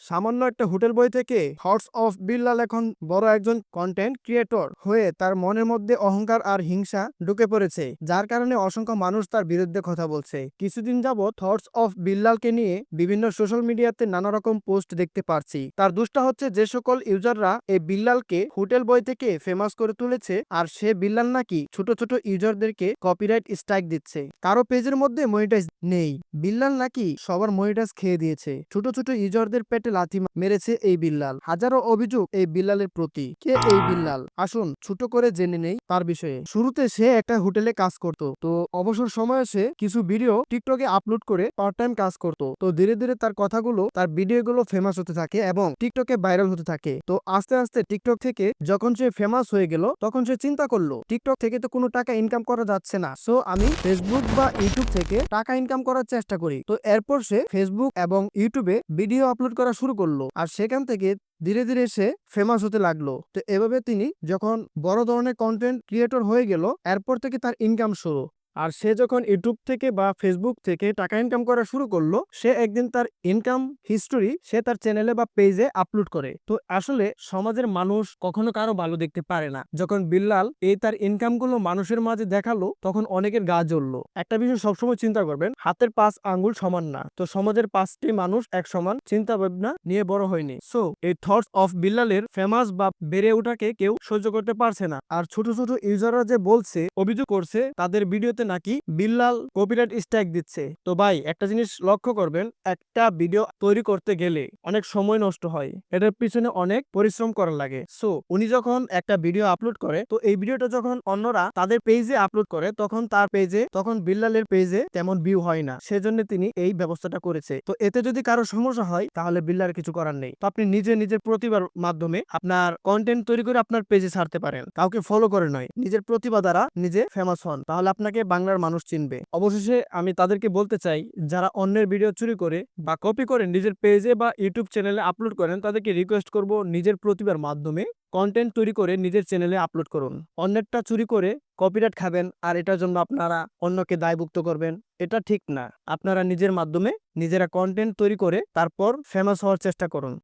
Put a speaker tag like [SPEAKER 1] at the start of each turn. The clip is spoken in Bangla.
[SPEAKER 1] সামান্য একটা হোটেল বই থেকে হর্স অফ বিল্লাল এখন বড় একজন কন্টেন্ট ক্রিয়েটর হয়ে তার মনের মধ্যে অহংকার আর হিংসা ঢুকে পড়েছে, যার কারণে অসংখ্য মানুষ তার বিরুদ্ধে কথা বলছে। কিছুদিন যাবৎ হর্স অফ বিল্লালকে নিয়ে বিভিন্ন সোশ্যাল মিডিয়াতে নানা রকম পোস্ট দেখতে পারছি। তার দুষ্টা হচ্ছে যে সকল ইউজাররা এই বিল্লালকে হোটেল বই থেকে ফেমাস করে তুলেছে আর সে বিল্লাল নাকি ছোট ছোট ইউজারদেরকে কপিরাইট স্ট্রাইক দিচ্ছে। কারও পেজের মধ্যে মনিটাইজ নেই। বিল্লাল নাকি সবার মনিটাইজ খেয়ে দিয়েছে। ছোট ছোট ইউজারদের পেটে লাথি মা- মেরেছে এই বিল্লাল। হাজারো অভিযোগ এই বিল্লালের প্রতি। কে এই বিল্লাল? আসুন, ছোট করে জেনে নেই তার বিষয়ে। শুরুতে সে একটা হোটেলে কাজ করত। তো অবসর সময়ে সে কিছু ভিডিও টিকটকে আপলোড করে পার্ট টাইম কাজ করত। তো ধীরে ধীরে তার কথাগুলো, তার ভিডিওগুলো ফেমাস হতে থাকে এবং টিকটকে ভাইরাল হতে থাকে। তো আস্তে আস্তে টিকটক থেকে যখন সে ফেমাস হয়ে গেল, তখন সে চিন্তা করল, টিকটক থেকে তো কোনো টাকা ইনকাম করা যাচ্ছে না। সো আমি ফেসবুক বা ইউটিউব থেকে টাকা ইনকাম করার চেষ্টা করি। তো এরপর সে ফেসবুক এবং ইউটিউবে ভিডিও আপলোড করা শুরু করল আর সেখান থেকে ধীরে ধীরে সে ফেমাস হতে লাগল। তো এভাবে তিনি যখন বড় ধরনের কন্টেন্ট ক্রিয়েটর হয়ে গেল, এরপর থেকে তার ইনকাম শুরু। আর সে যখন ইউটিউব থেকে বা ফেসবুক থেকে টাকা ইনকাম করা শুরু করল, সে একদিন তার ইনকাম হিস্টোরি সে তার চ্যানেলে বা পেজে আপলোড করে। তো আসলে সমাজের মানুষ কখনো কারও ভালো দেখতে পারে না। যখন বিল্লাল এই তার ইনকামগুলো মানুষের মাঝে দেখাল, তখন অনেকের গা জ্বললো। একটা বিষয় সবসময় চিন্তা করবেন, হাতের পাঁচ আঙ্গুল সমান না। তো সমাজের পাঁচটি মানুষ এক সমান চিন্তা ভাবনা নিয়ে বড় হয়নি। সো এই থটস অফ বিল্লালের ফেমাস বা বেড়ে ওঠাকে কেউ সহ্য করতে পারছে না। আর ছোট ছোট ইউজাররা যে বলছে, অভিযোগ করছে, তাদের ভিডিওতে নাকি বিল্লাল কপিরাইট স্ট্রাইক দিচ্ছে? তো ভাই, একটা জিনিস লক্ষ্য করবেন, একটা ভিডিও তৈরি করতে গেলে অনেক সময় নষ্ট হয়। এটার পিছনে অনেক পরিশ্রম করা লাগে। সো উনি যখন একটা ভিডিও আপলোড করে, তো এই ভিডিওটা যখন অন্যরা তাদের পেজে আপলোড করে, তখন তার পেজে তখন বিল্লালের পেজে তেমন ভিউ হয় না। সেজন্য তিনি এই ব্যবস্থাটা করেছে। তো এতে যদি কারও সমস্যা হয়, তাহলে বিল্লার কিছু করার নেই। তো আপনি নিজে নিজের প্রতিভার মাধ্যমে আপনার কন্টেন্ট তৈরি করে আপনার পেজে ছাড়তে পারেন। কাউকে ফলো করে নয়, নিজের প্রতিভা দ্বারা নিজে ফেমাস হন। তাহলে আপনাকে বাংলার মানুষ চিনবে। অবশেষে আমি তাদেরকে বলতে চাই, যারা অন্যের ভিডিও চুরি করে বা কপি করে নিজের পেজে বা ইউটিউব চ্যানেলে আপলোড করেন, তাদেরকে রিকোয়েস্ট করব নিজের প্রতিভার মাধ্যমে কন্টেন্ট তৈরি করে নিজের চ্যানেলে আপলোড করুন। অন্যেরটা চুরি করে কপিরাইট খাবেন, আর এটার জন্য আপনারা অন্যকে দায়ভুক্ত করবেন, এটা ঠিক না। আপনারা নিজের মাধ্যমে নিজেরা কন্টেন্ট তৈরি করে তারপর ফেমাস হওয়ার চেষ্টা করুন।